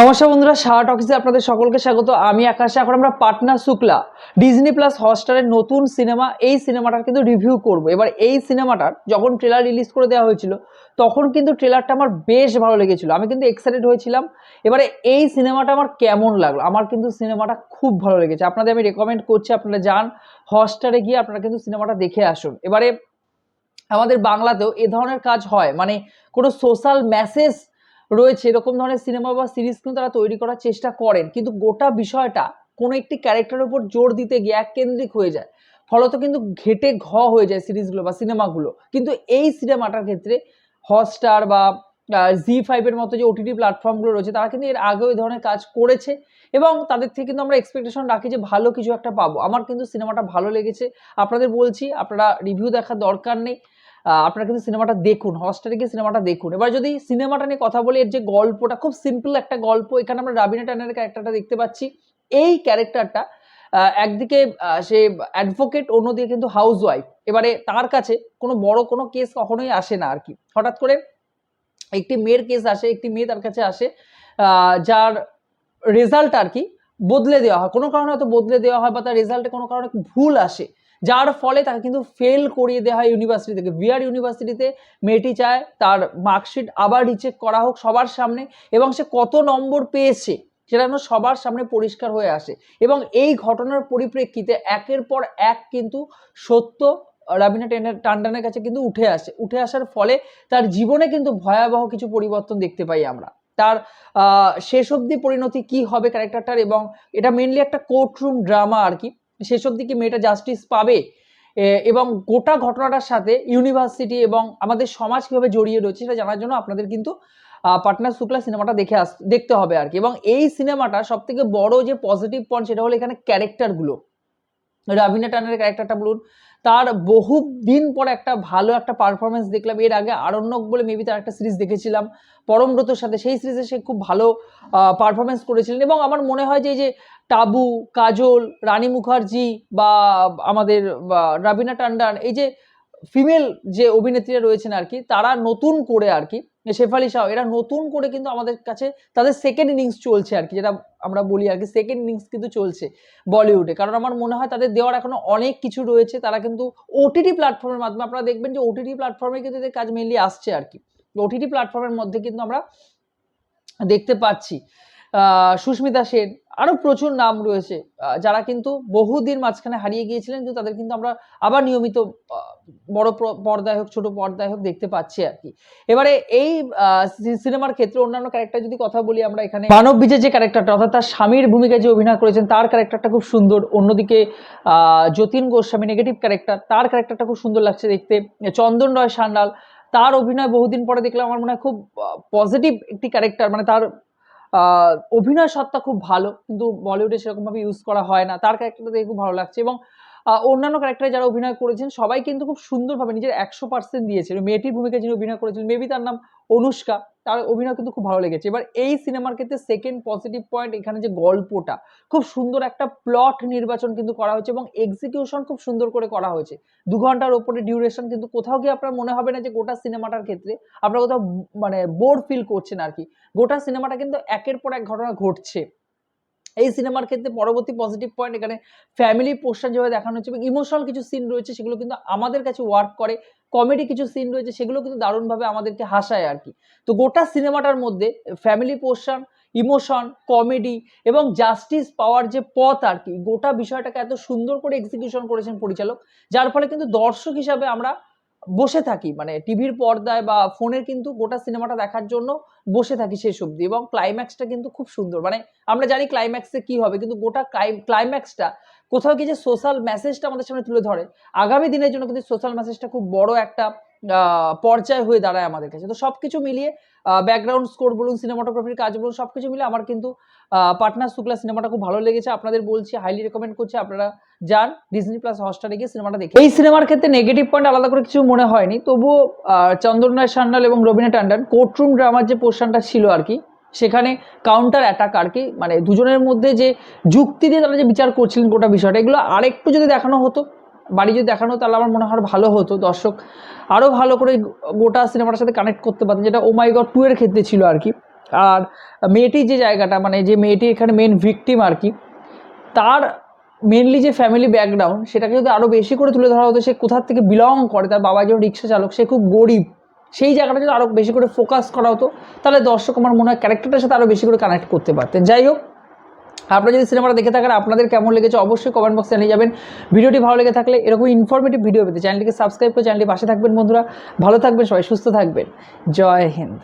নমস্কার বন্ধুরা শার্ট অফিসে আপনাদের সকলকে স্বাগত। আমি আকাশে, এখন আমরা পাটনা শুক্লা ডিজনি প্লাস হটস্টারের নতুন সিনেমা, এই সিনেমাটার কিন্তু রিভিউ করব। এবার এই সিনেমাটার যখন ট্রেলার রিলিজ করে দেওয়া হয়েছিল, তখন কিন্তু ট্রেলারটা আমার বেশ ভালো লেগেছিল। আমি কিন্তু এক্সাইটেড হয়েছিলাম। এবারে এই সিনেমাটা আমার কেমন লাগল? আমার কিন্তু সিনেমাটা খুব ভালো লেগেছে। আপনাদের আমি রেকমেন্ড করছি, আপনারা যান, হটস্টারে গিয়ে আপনারা কিন্তু সিনেমাটা দেখে আসুন। এবারে আমাদের বাংলাতেও এ ধরনের কাজ হয়। মানে কোনো সোশ্যাল মেসেজ রয়েছে, এরকম ধরনের সিনেমা বা সিরিজ কিন্তু তারা তৈরি করার চেষ্টা করেন। কিন্তু গোটা বিষয়টা কোনো একটি ক্যারেক্টারের উপর জোর দিতে গিয়ে এককেন্দ্রিক হয়ে যায়। ফলত কিন্তু ঘেটে ঘ হয়ে যায় সিরিজগুলো বা সিনেমাগুলো কিন্তু এই সিনেমাটার ক্ষেত্রে হটস্টার বা জি ফাইভের মতো যে ওটিটি প্ল্যাটফর্মগুলো রয়েছে, তারা কিন্তু এর আগেও এই ধরনের কাজ করেছে এবং তাদের থেকে কিন্তু আমরা এক্সপেকটেশন রাখি যে ভালো কিছু একটা পাবো। আমার কিন্তু সিনেমাটা ভালো লেগেছে। আপনাদের বলছি, আপনারা রিভিউ দেখার দরকার নেই। আপনারা কিন্তু সিনেমাটা দেখুন, হটস্টারে গিয়ে সিনেমাটা দেখুন। এবার যদি সিনেমাটা নিয়ে কথা বলি, এর যে গল্পটা, খুব সিম্পল একটা গল্প, এখানে আমরা রাবিনা টানের ক্যারেক্টারটা দেখতে পাচ্ছি। এই ক্যারেক্টারটা একদিকে সে অ্যাডভোকেট অন্যদিকে কিন্তু হাউস ওয়াইফ এবারে তার কাছে কোনো বড় কোনো কেস কখনোই আসে না আর কি হঠাৎ করে একটি মেয়ের কেস আসে, একটি মেয়ে তার কাছে আসে যার রেজাল্ট আর কি বদলে দেওয়া হয়। কোনো কারণে হয়তো বদলে দেওয়া হয় বা তার রেজাল্টে কোনো কারণে ভুল আসে। যার ফলে তাকে কিন্তু ফেল করিয়ে দেওয়া হয় ইউনিভার্সিটি থেকে। বিআর ইউনিভার্সিটিতে মেয়েটি চায় তার মার্কশিট আবার রিচেক করা হোক সবার সামনে এবং সে কত নম্বর পেয়েছে সেটা যেন সবার সামনে পরিষ্কার হয়ে আসে। এবং এই ঘটনার পরিপ্রেক্ষিতে একের পর এক কিন্তু সত্য রাবিনা টান্ডানের কাছে কিন্তু উঠে আসে। উঠে আসার ফলে তার জীবনে কিন্তু ভয়াবহ কিছু পরিবর্তন দেখতে পাই আমরা। তার শেষ অবধি পরিণতি কি হবে ক্যারেক্টারটার এবং এটা মেনলি একটা কোর্টরুম ড্রামা আর কি। শেষ অবধি কি মেয়েটা জাস্টিস পাবে? এবং গোটা ঘটনাটার সাথে ইউনিভার্সিটি এবং আমাদের সমাজ কীভাবে জড়িয়ে রয়েছে সেটা জানার জন্য আপনাদের কিন্তু পার্টনার শুক্লা সিনেমাটা দেখে আস, দেখতে হবে আর কি। এবং এই সিনেমাটা সব থেকে বড় যে পজিটিভ পয়েন্ট সেটা হলো এখানে ক্যারেক্টারগুলো রাবিনা টানের ক্যারেক্টারটা বলুন তার বহু দিন পর একটা ভালো একটা পারফরমেন্স দেখলাম। এর আগে আরণ্যক বলে মেবি তার একটা সিরিজ দেখেছিলাম। পরমব্রতর সাথে সেই সিরিজে সে খুব ভালো পারফরমেন্স করেছিলেন এবং আমার মনে হয় যে এই যে টাবু, কাজল, রানী মুখার্জি বা আমাদের রাবিনা টান্ডান, এই যে ফিমেল যে অভিনেত্রীরা রয়েছেন আর কি, তারা নতুন করে আর কি শেফালি শাহ, এরা নতুন করে কিন্তু আমাদের কাছে তাদের সেকেন্ড ইনিংস চলছে আর কি, যেটা আমরা বলি আর কি সেকেন্ড ইনিংস কিন্তু চলছে বলিউডে। কারণ আমার মনে হয় তাদের দেওয়ার এখনও অনেক কিছু রয়েছে, তারা কিন্তু ওটিটি প্ল্যাটফর্মের মাধ্যমে আপনারা দেখবেন যে ওটিটি প্ল্যাটফর্মে কিন্তু এদের কাজ মেনলি আসছে আর কি। ওটিটি প্ল্যাটফর্মের মধ্যে কিন্তু আমরা দেখতে পাচ্ছি। সুস্মিতা সেন আরও প্রচুর নাম রয়েছে যারা কিন্তু বহুদিন মাঝখানে হারিয়ে গিয়েছিলেন, কিন্তু তাদের কিন্তু আমরা আবার নিয়মিত বড় পর্দায় হোক, ছোট পর্দায় হোক দেখতে পাচ্ছি আর কি। এবারে এই সিনেমার ক্ষেত্রে অন্যান্য ক্যারেক্টার যদি কথা বলি, আমরা এখানে মানব বিজয় যে ক্যারেক্টারটা অর্থাৎ তার স্বামীর ভূমিকায় যে অভিনয় করেছেন, তার ক্যারেক্টারটা খুব সুন্দর। অন্যদিকে যতীন গোস্বামী নেগেটিভ ক্যারেক্টার তার ক্যারেক্টারটা খুব সুন্দর লাগছে দেখতে। চন্দন রয় সান্যাল, তার অভিনয় বহুদিন পরে দেখলাম, আমার মনে হয় খুব পজিটিভ একটি ক্যারেক্টার মানে তার অভিনয় সত্তা খুব ভালো, কিন্তু বলিউডে সেরকমভাবে ইউজ করা হয় না। তার ক্যারেক্টারটা দেখে খুব ভালো লাগছে এবং অন্যান্য ক্যারেক্টারে যারা অভিনয় করেছেন, সবাই কিন্তু খুব সুন্দরভাবে নিজের একশো পার্সেন্ট দিয়েছে মেয়েটির ভূমিকা যিনি অভিনয় করেছিলেন মেবি তার নাম অনুষ্কা। তার অভিনয় কিন্তু খুব ভালো লেগেছে। এবার এই সিনেমার ক্ষেত্রে সেকেন্ড পজিটিভ পয়েন্ট এখানে যে গল্পটা, খুব সুন্দর একটা প্লট নির্বাচন কিন্তু করা হয়েছে এবং এক্সিকিউশন খুব সুন্দর করে করা হয়েছে। দু ঘণ্টার ওপরে ডিউরেশন কিন্তু কোথাও গিয়ে আপনার মনে হবে না যে গোটা সিনেমাটার ক্ষেত্রে আপনার কোথাও মানে বোর ফিল করছেন আর কি। গোটা সিনেমাটা কিন্তু একের পর এক ঘটনা ঘটছে। এই সিনেমার ক্ষেত্রে পরবর্তী পজিটিভ পয়েন্ট এখানে ফ্যামিলি পোস্টার যেভাবে দেখানো হচ্ছে এবং ইমোশনাল কিছু সিন রয়েছে, সেগুলো কিন্তু আমাদের কাছে ওয়ার্ক করে। কমেডি কিছু সিন রয়েছে, সেগুলো কিন্তু দারুণভাবে আমাদেরকে হাসায় আর কি। তো গোটা সিনেমাটার মধ্যে ফ্যামিলি পোর্শন ইমোশন কমেডি এবং জাস্টিস পাওয়ার যে পথ আর কি, গোটা বিষয়টাকে এত সুন্দর করে এক্সিকিউশন করেছেন পরিচালক, যার ফলে কিন্তু দর্শক হিসাবে আমরা বসে থাকি মানে টিভির পর্দায় বা ফোনের কিন্তু গোটা সিনেমাটা দেখার জন্য বসে থাকি শেষ অবধি এবং ক্লাইম্যাক্সটা কিন্তু খুব সুন্দর। মানে আমরা জানি ক্লাইম্যাক্সে কি হবে, কিন্তু গোটা ক্লাইম্যাক্সটা কোথাও কি যে সোশ্যাল মেসেজটা আমাদের সামনে তুলে ধরে, আগামী দিনের জন্য কিন্তু সোশ্যাল মেসেজটা খুব বড় একটা পর্যায় হয়ে দাঁড়ায় আমাদের কাছে। তো সবকিছু মিলিয়ে ব্যাকগ্রাউন্ড স্কোর বলুন সিনেমাটোগ্রাফির কাজ বলুন, সবকিছু মিলিয়ে আমার কিন্তু পার্টনার শুক্লা সিনেমাটা খুব ভালো লেগেছে। আপনাদের বলছি হাইলি রেকমেন্ড করছি, আপনারা যান ডিজনি প্লাস হটস্টারে গিয়ে সিনেমাটা দেখে এই সিনেমার ক্ষেত্রে নেগেটিভ পয়েন্ট আলাদা করে কিছু মনে হয়নি, তবুও চন্দনরায় সান্যাল এবং রবিনা টান্ডন কোর্টরুম ড্রামার যে পোর্শনটা ছিল আর কি, সেখানে কাউন্টার অ্যাটাক আর কি মানে দুজনের মধ্যে যে যুক্তি দিয়ে তারা যে বিচার করছিলেন গোটা বিষয়টা, এগুলো আরেকটু যদি দেখানো হতো বাড়ি যদি দেখানো, তাহলে আমার মনে হয় ভালো হতো। দর্শক আরও ভালো করে গোটা সিনেমাটার সাথে কানেক্ট করতে পারতেন, যেটা ও মাই গড টু এর ক্ষেত্রে ছিল আর কি। আর মেয়েটির যে জায়গাটা মানে যে মেয়েটি এখানে মেন ভিকটিম আর কি, তার মেনলি যে ফ্যামিলি ব্যাকগ্রাউন্ড সেটাকে যদি আরও বেশি করে তুলে ধরা হতো, সে কোথার থেকে বিলং করে, তার বাবা যেমন রিক্সা চালক, সে খুব গরিব, সেই জায়গাটা যদি আরও বেশি করে ফোকাস করা হতো, তাহলে দর্শক আমার মনে হয় ক্যারেক্টারটার সাথে আরও বেশি করে কানেক্ট করতে পারতেন। যাই হোক আপনারা যদি সিনেমাটা দেখে থাকেন, আপনাদের কেমন লেগেছে অবশ্যই কমেন্ট বক্সে জানিয়ে যাবেন। ভিডিওটি ভালো লেগে থাকলে এরকম ইনফরমেটিভ ভিডিও পেতে চ্যানেলটিকে সাবস্ক্রাইব করে চ্যানেলটি পাশে থাকবেন বন্ধুরা। ভালো থাকবেন, সবাই সুস্থ থাকবেন। জয় হিন্দ।